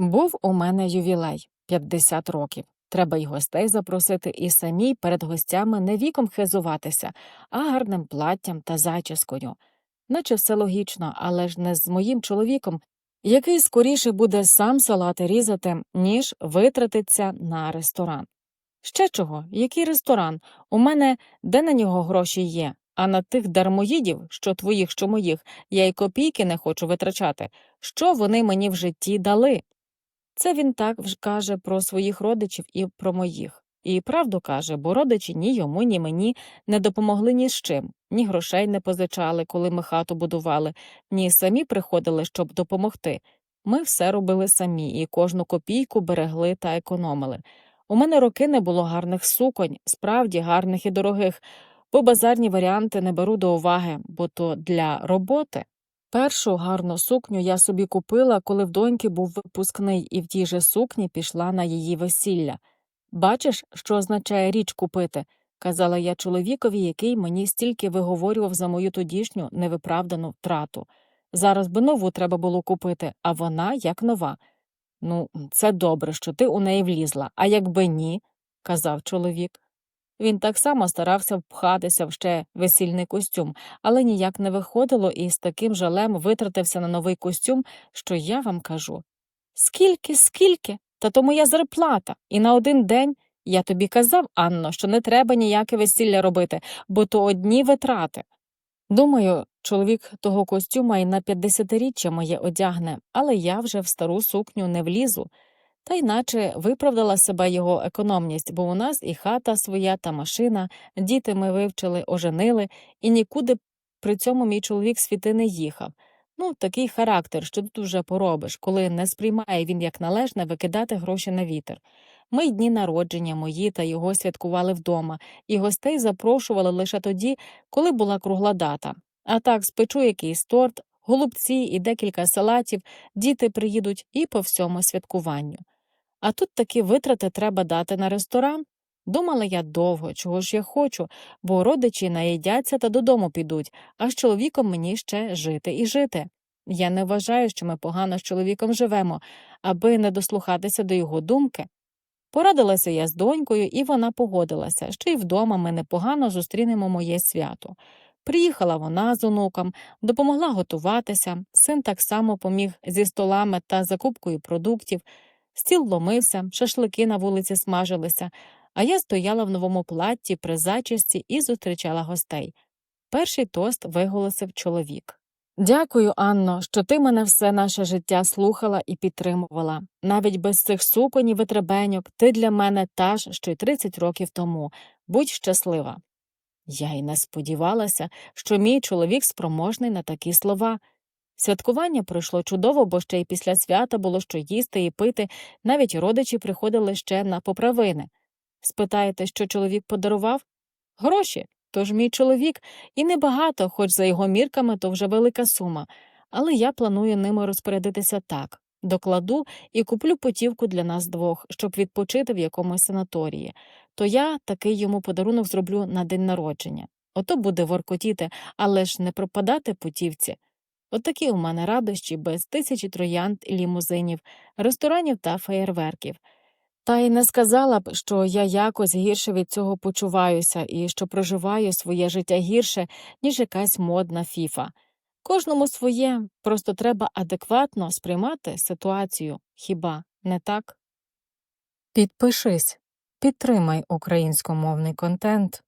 Був у мене ювілей 50 років. Треба й гостей запросити і самій перед гостями не віком хизуватися, а гарним платтям та зачіскою. Наче все логічно, але ж не з моїм чоловіком, який скоріше буде сам салати різати, ніж витратиться на ресторан. Ще чого, який ресторан? У мене де на нього гроші є, а на тих дармоїдів, що твоїх, що моїх, я й копійки не хочу витрачати. Що вони мені в житті дали? Це він так вж- каже про своїх родичів і про моїх. І правду каже, бо родичі ні йому, ні мені не допомогли ні з чим, ні грошей не позичали, коли ми хату будували, ні самі приходили, щоб допомогти. Ми все робили самі і кожну копійку берегли та економили. У мене роки не було гарних суконь, справді гарних і дорогих, бо базарні варіанти не беру до уваги, бо то для роботи. Першу гарну сукню я собі купила, коли в доньки був випускний, і в тій же сукні пішла на її весілля. Бачиш, що означає річ купити, казала я чоловікові, який мені стільки виговорював за мою тодішню невиправдану втрату. Зараз би нову треба було купити, а вона як нова. Ну, це добре, що ти у неї влізла, а якби ні, казав чоловік. Він так само старався впхатися в ще весільний костюм, але ніяк не виходило і з таким жалем витратився на новий костюм, що я вам кажу. Скільки, скільки? Та то моя зарплата. І на один день я тобі казав, Анно, що не треба ніяке весілля робити, бо то одні витрати. Думаю, чоловік того костюма і на п'ятдесятиріччя моє одягне, але я вже в стару сукню не влізу. Та й наче виправдала себе його економність, бо у нас і хата своя та машина, діти ми вивчили, оженили, і нікуди при цьому мій чоловік світи не їхав. Ну, такий характер, що тут уже поробиш, коли не сприймає він як належне викидати гроші на вітер. Ми й дні народження мої та його святкували вдома, і гостей запрошували лише тоді, коли була кругла дата. А так спечу якийсь торт, голубці і декілька салатів, діти приїдуть і по всьому святкуванню. А тут такі витрати треба дати на ресторан. Думала я довго, чого ж я хочу, бо родичі наїдяться та додому підуть, а з чоловіком мені ще жити і жити. Я не вважаю, що ми погано з чоловіком живемо, аби не дослухатися до його думки. Порадилася я з донькою, і вона погодилася, що й вдома ми непогано зустрінемо моє свято. Приїхала вона з онуком, допомогла готуватися, син так само поміг зі столами та закупкою продуктів, стіл ломився, шашлики на вулиці смажилися, а я стояла в новому платті при зачісті і зустрічала гостей. Перший тост виголосив чоловік. Дякую, Анно, що ти мене все наше життя слухала і підтримувала. Навіть без цих суконь витребеньок ти для мене та ж, що й 30 років тому. Будь щаслива. Я й не сподівалася, що мій чоловік спроможний на такі слова. Святкування пройшло чудово, бо ще й після свята було що їсти і пити, навіть родичі приходили ще на поправини. Спитаєте, що чоловік подарував? Гроші. Тож мій чоловік і небагато, хоч за його мірками, то вже велика сума, але я планую ними розпорядитися так докладу і куплю путівку для нас двох, щоб відпочити в якомусь санаторії. То я такий йому подарунок зроблю на день народження. Ото буде воркотіти, але ж не пропадати путівці. Отакі у мене радощі без тисячі троянд і лімузинів, ресторанів та феєрверків. Та й не сказала б, що я якось гірше від цього почуваюся і що проживаю своє життя гірше, ніж якась модна фіфа. Кожному своє, просто треба адекватно сприймати ситуацію, хіба не так? Підпишись, підтримай українськомовний контент.